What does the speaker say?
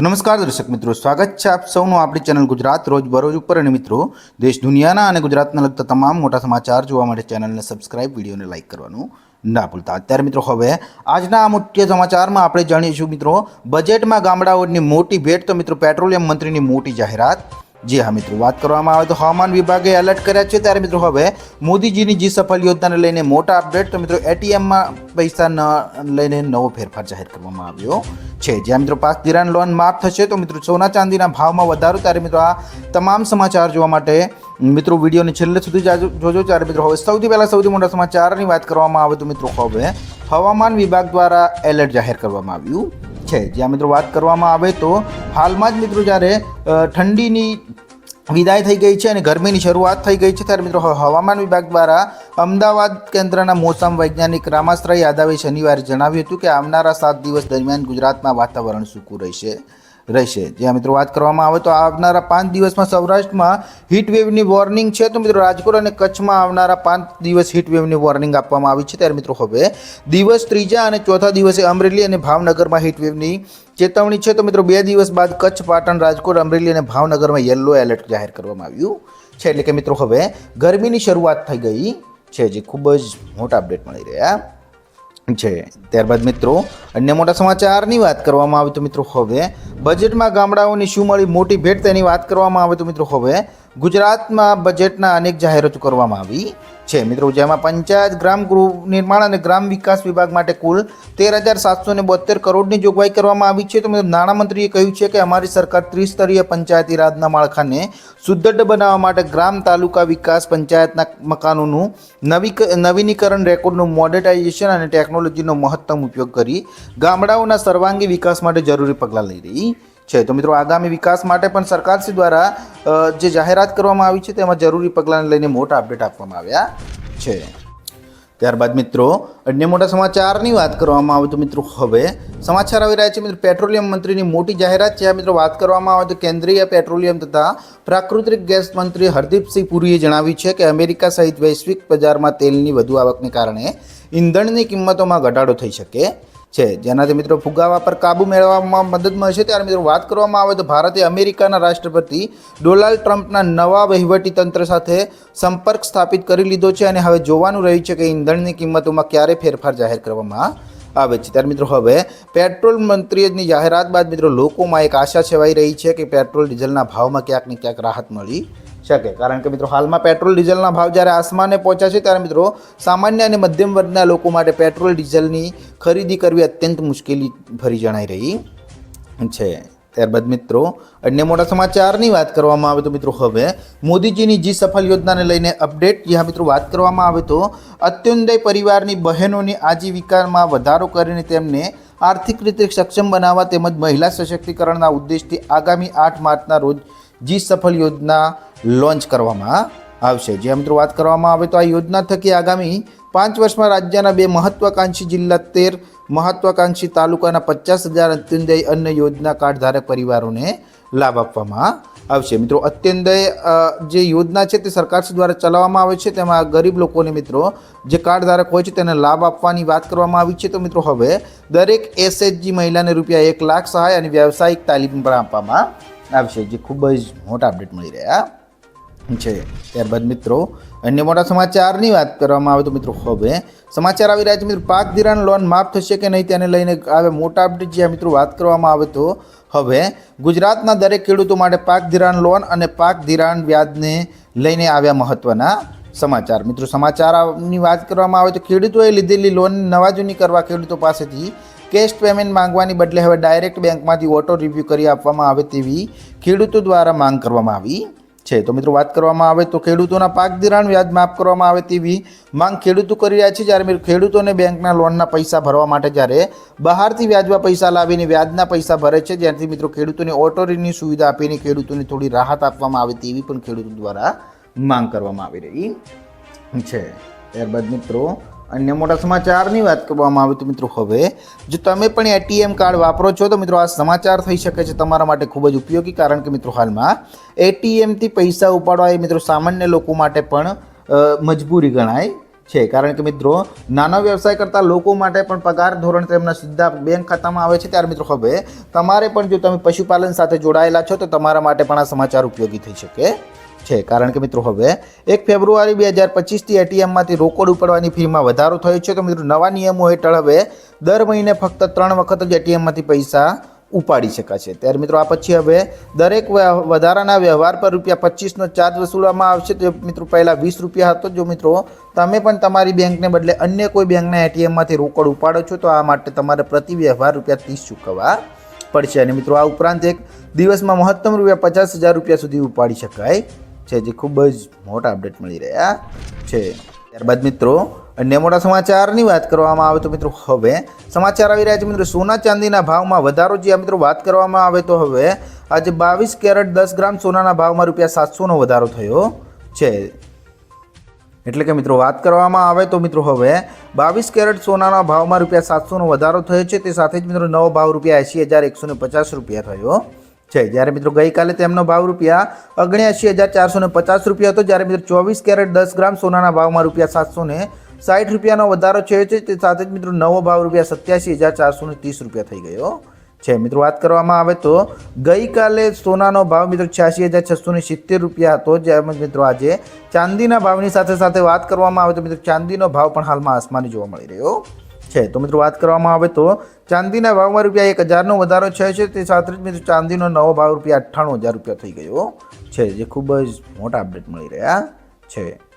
તો નમસ્કાર દર્શક મિત્રો, સ્વાગત છે આપ સૌનું આપણી ચેનલ ગુજરાત રોજ બરોજ ઉપર. અને મિત્રો, દેશ દુનિયાના અને ગુજરાતના લગતા તમામ મોટા સમાચાર જોવા માટે ચેનલને સબસ્ક્રાઇબ, વિડીયોને લાઇક કરવાનું ના ભૂલતા. અત્યારે મિત્રો, હવે આજના આ મુખ્ય સમાચારમાં આપણે જાણીશું મિત્રો, બજેટમાં ગામડાઓની મોટી ભેટ. તો મિત્રો, પેટ્રોલિયમ મંત્રીની મોટી જાહેરાત. જી હા મિત્રો, વાત કરવામાં આવે તો હવામાન વિભાગે એલર્ટ કર્યા છે. ત્યારે મિત્રો હવે મોદીજીની જી સફળ યોજનાને લઈને મોટા અપડેટ તો મિત્રો એટીએમમાં પૈસા ન લઈને નવો ફેરફાર જાહેર કરવામાં આવ્યો છે. જ્યાં મિત્રો પાસ ધિરાણ લોન માફ થશે તો મિત્રો સોના ચાંદીના ભાવમાં વધારો. ત્યારે મિત્રો આ તમામ સમાચાર જોવા માટે મિત્રો વિડીયોને છેલ્લે સુધી જોજો. ત્યારે મિત્રો હવે સૌથી પહેલાં સૌથી મોટા સમાચારની વાત કરવામાં આવે તો મિત્રો હવે હવામાન વિભાગ દ્વારા એલર્ટ જાહેર કરવામાં આવ્યું છે. જ્યાં મિત્રો વાત કરવામાં આવે તો હાલમાં જ મિત્રો જ્યારે ઠંડીની વિદાય થઈ ગઈ છે અને ગરમીની શરૂઆત થઈ ગઈ છે, ત્યારે મિત્રો હવામાન વિભાગ દ્વારા અમદાવાદ કેન્દ્રના મોસમ વૈજ્ઞાનિક રામાશ્રય યાદવે શનિવારે જણાવ્યું હતું કે આવનારા સાત દિવસ દરમિયાન ગુજરાતમાં વાતાવરણ સૂકું રહેશે. રહેશે. જ્યાં મિત્રો વાત કરવામાં આવે તો આવનારા પાંચ દિવસમાં સૌરાષ્ટ્રમાં હીટવેવની વોર્નિંગ છે. તો મિત્રો રાજકોટ અને કચ્છમાં આવનારા પાંચ દિવસ હીટવેવની વોર્નિંગ આપવામાં આવી છે. ત્યારે મિત્રો હવે દિવસ ત્રીજા અને ચોથા દિવસે અમરેલી અને ભાવનગરમાં હીટવેવની ચેતવણી છે. તો મિત્રો બે દિવસ બાદ કચ્છ, પાટણ, રાજકોટ, અમરેલી અને ભાવનગરમાં યલો એલર્ટ જાહેર કરવામાં આવ્યું છે. એટલે કે મિત્રો હવે ગરમીની શરૂઆત થઈ ગઈ છે જે ખૂબ જ મોટા અપડેટ મળી રહ્યા. છે. ત્યારબાદ મિત્રો, અન્ય મોટા સમાચારની વાત કરવામાં આવે તો મિત્રો હવે બજેટમાં ગામડાઓની શું મળી, મોટી ભેટ તેની વાત કરવામાં આવે તો મિત્રો હવે ગુજરાતમાં બજેટના અનેક જાહેરાતો કરવામાં આવી છે. મિત્રો, જેમાં પંચાયત, ગ્રામ ગૃહ નિર્માણ અને ગ્રામ વિકાસ વિભાગ માટે કુલ તેર હજાર સાતસો ને બોતેર કરોડની જોગવાઈ કરવામાં આવી છે. તો મિત્રો, નાણામંત્રીએ કહ્યું છે કે અમારી સરકાર ત્રિસ્તરીય પંચાયતી રાજના માળખાને સુદ્રઢ બનાવવા માટે ગ્રામ, તાલુકા વિકાસ પંચાયતના મકાનોનું નવી નવીનીકરણ રેકોર્ડનું મોડર્નાઇઝેશન અને ટેકનોલોજીનો મહત્તમ ઉપયોગ કરી ગામડાઓના સર્વાંગી વિકાસ માટે જરૂરી પગલાં લઈ રહી છે. તો મિત્રો, આગામી વિકાસ માટે પણ સરકારશ્રી દ્વારા જે જાહેરાત કરવામાં આવી છે તેમાં જરૂરી પગલાંને લઈને મોટા અપડેટ આપવામાં આવ્યા છે. ત્યારબાદ મિત્રો, અન્ય મોટા સમાચારની વાત કરવામાં આવે તો મિત્રો, હવે સમાચાર આવી રહ્યા છે. મિત્રો, પેટ્રોલિયમ મંત્રીની મોટી જાહેરાત છે. મિત્રો વાત કરવામાં આવે તો કેન્દ્રીય પેટ્રોલિયમ તથા પ્રાકૃતિક ગેસ મંત્રી હરદીપસિંહ પુરીએ જણાવ્યું છે કે અમેરિકા સહિત વૈશ્વિક બજારમાં તેલની વધુ આવકને કારણે ઈંધણની કિંમતોમાં ઘટાડો થઈ શકે. છે. જેનાથી મિત્રો ફુગાવા પર કાબૂ મેળવવામાં મદદ મળશે. ત્યારે મિત્રો વાત કરવામાં આવે તો ભારતે અમેરિકાના રાષ્ટ્રપતિ ડોનાલ્ડ ટ્રમ્પના નવા વહીવટી તંત્ર સાથે સંપર્ક સ્થાપિત કરી લીધો છે અને હવે જોવાનું રહ્યું છે કે ઈંધણની કિંમતોમાં ક્યારે ફેરફાર જાહેર કરવામાં આવે છે. ત્યારે મિત્રો હવે પેટ્રોલ મંત્રીની જાહેરાત બાદ મિત્રો લોકોમાં એક આશા સેવાઈ રહી છે કે પેટ્રોલ ડીઝલના ભાવમાં ક્યાંક ને ક્યાંક રાહત મળી શકે. કારણ કે મિત્રો, હાલમાં પેટ્રોલ ડીઝલના ભાવ જ્યારે આસમાને પહોંચ્યા છે, ત્યારે મિત્રો, સામાન્ય અને મધ્યમ વર્ગના લોકો માટે પેટ્રોલ ડીઝલની ખરીદી કરવી અત્યંત મુશ્કેલી ભરી જણાઈ રહી છે. ત્યારબાદ મિત્રો, અન્ય મોટા સમાચારની વાત કરવામાં આવે તો મિત્રો, હવે મોદીજીની જી સફળ યોજનાને લઈને અપડેટ, જ્યાં મિત્રો વાત કરવામાં આવે તો અત્યોદય પરિવારની બહેનોની આજીવિકામાં વધારો કરીને તેમને આર્થિક રીતે સક્ષમ બનાવવા તેમજ મહિલા સશક્તિકરણના ઉદ્દેશથી આગામી આઠ માર્ચના રોજ જી સફળ યોજના લોન્ચ કરવામાં આવશે. જે મિત્રો વાત કરવામાં આવે તો આ યોજના થકી આગામી પાંચ વર્ષમાં રાજ્યના બે મહત્વાકાંક્ષી જિલ્લા તેર, મહત્વાકાંક્ષી તાલુકાના પચાસ હજાર અત્યંદય અન્ન યોજના કાર્ડધારક પરિવારોને લાભ આપવામાં આવશે. મિત્રો, અત્યંતય જે યોજના છે તે સરકાર દ્વારા ચલાવવામાં આવે છે. તેમાં ગરીબ લોકોને મિત્રો, જે કાર્ડ ધારક હોય છે તેને લાભ આપવાની વાત કરવામાં આવી છે. તો મિત્રો, હવે દરેક એસએચજી મહિલાને રૂપિયા એક લાખ સહાય અને વ્યવસાયિક તાલીમ પણ આપવામાં આવશે. જે ખૂબ જ મોટા અપડેટ મળી રહ્યા. છે. ત્યારબાદ મિત્રો, અન્ય મોટા સમાચારની વાત કરવામાં આવે તો મિત્રો હવે સમાચાર આવી રહ્યા છે. મિત્રો, પાક ધિરાણ લોન માફ થશે કે નહીં તેને લઈને આવે મોટા અપડેટ જ્યાં મિત્રો વાત કરવામાં આવે તો હવે ગુજરાતના દરેક ખેડૂતો માટે પાક ધિરાણ લોન અને પાક ધિરાણ વ્યાજને લઈને આવ્યા મહત્ત્વના સમાચાર. મિત્રો, સમાચારની વાત કરવામાં આવે તો ખેડૂતોએ લીધેલી લોન નવાજૂની કરવા ખેડૂતો પાસેથી કેશ પેમેન્ટ માંગવાની બદલે હવે ડાયરેક્ટ બેંકમાંથી ઓટો રિવ્યૂ કરી આપવામાં આવે તેવી ખેડૂતો દ્વારા માંગ કરવામાં આવી છે. તો મિત્રો વાત કરવામાં આવે તો ખેડૂતોના પાક ધિરાણ વ્યાજ માફ કરવામાં આવે તેવી માંગ ખેડૂતો કરી રહ્યા છે. જ્યારે મિત્રો ખેડૂતોને બેંકના લોનના પૈસા ભરવા માટે જ્યારે બહારથી વ્યાજમાં પૈસા લાવીને વ્યાજના પૈસા ભરે છે જ્યાંથી મિત્રો ખેડૂતોને ઓટો રિન્યુ સુવિધા આપીને ખેડૂતોને થોડી રાહત આપવામાં આવે તેવી પણ ખેડૂતો દ્વારા માંગ કરવામાં આવી રહી છે. ત્યારબાદ મિત્રો અન્ય મોટા સમાચારની વાત કરવામાં આવે તો મિત્રો હવે, જો તમે પણ એટીએમ કાર્ડ વાપરો છો, તો મિત્રો આ સમાચાર થઈ શકે છે તમારા માટે ખૂબ જ ઉપયોગી, કારણ કે મિત્રો હાલમાં એટીએમથી પૈસા ઉપાડવા એ મિત્રો સામાન્ય લોકો માટે પણ મજબૂરી ગણાય છે. કારણ કે મિત્રો, નાના વ્યવસાય કરતા લોકો માટે પણ પગાર ધોરણ તેમના સીધા બેંક ખાતામાં આવે છે. ત્યારે મિત્રો હવે તમારે પણ જો તમે પશુપાલન સાથે જોડાયેલા છો, તો તમારા માટે પણ આ સમાચાર ઉપયોગી થઈ શકે. છે. કારણ કે મિત્રો હવે એક ફેબ્રુઆરી બે હજાર પચીસથી એટીએમમાંથી રોકડ ઉપાડવાની ફીમાં વધારો થયો છે. તો મિત્રો નવા નિયમો હેઠળ હવે દર મહિને ફક્ત ત્રણ વખત જ એટીએમમાંથી પૈસા ઉપાડી શકાશે. ત્યારે મિત્રો આ પછી હવે દરેક વધારાના વ્યવહાર પર રૂપિયા પચીસનો ચાર્જ વસૂલવામાં આવશે. તો મિત્રો પહેલાં વીસ રૂપિયા હતો. જો મિત્રો તમે પણ તમારી બેંકને બદલે અન્ય કોઈ બેંકના એટીએમમાંથી રોકડ ઉપાડો છો, તો આ માટે તમારે પ્રતિ વ્યવહાર રૂપિયા ત્રીસ ચૂકવવા પડશે. અને મિત્રો આ ઉપરાંત એક દિવસમાં મહત્તમ રૂપિયા પચાસ હજાર રૂપિયા સુધી ઉપાડી શકાય છે, જે ખૂબ જ મોટા અપડેટ મળી રહ્યા છે. ત્યારબાદ મિત્રો, અન્ય મોટા સમાચારની વાત કરવામાં આવે તો મિત્રો હવે સમાચાર આવી રહ્યા છે મિત્રો. સોના ચાંદીના ભાવમાં વધારો, જે મિત્રો વાત કરવામાં આવે તો હવે આજે બાવીસ કેરેટ દસ ગ્રામ સોનાના ભાવમાં રૂપિયા સાતસોનો વધારો થયો છે. એટલે કે મિત્રો વાત કરવામાં આવે તો મિત્રો હવે બાવીસ કેરેટ સોનાના ભાવમાં રૂપિયા સાતસોનો વધારો થયો છે. તે સાથે જ મિત્રો નવો ભાવ રૂપિયા એંસી હજાર એકસો ને પચાસ રૂપિયા થયો છે. જ્યારે મિત્રો ગઈકાલે તેમનો ભાવ રૂપિયા ઓગણ્યાસી હજાર ચારસો ને પચાસ રૂપિયા હતો. જ્યારે મિત્રો ચોવીસ કેરેટ દસ ગ્રામ સોનાના ભાવમાં રૂપિયા સાતસો ને સાઠ રૂપિયાનો વધારો થયો છે. તે સાથે જ મિત્રો નવો ભાવ રૂપિયા સત્યાસી હજાર ચારસો ને ત્રીસ રૂપિયા થઈ ગયો છે. મિત્રો વાત કરવામાં આવે તો ગઈકાલે સોનાનો ભાવ મિત્રો છ્યાસી હજાર છસો ને સિત્તેર રૂપિયા હતો. જેમ મિત્રો આજે ચાંદીના ભાવની સાથે સાથે વાત કરવામાં આવે તો મિત્રો ચાંદીનો ભાવ પણ હાલમાં આસમાની જોવા મળી રહ્યો. છે. તો મિત્રો વાત કરવામાં આવે તો ચાંદીના ભાવમાં રૂપિયા એક હજારનો વધારો થયો છે. તે સાથે જ મિત્રો ચાંદીનો નવો ભાવ રૂપિયા અઠ્ઠાણું હજાર રૂપિયા થઈ ગયો છે, જે ખૂબ જ મોટા અપડેટ મળી રહ્યા છે.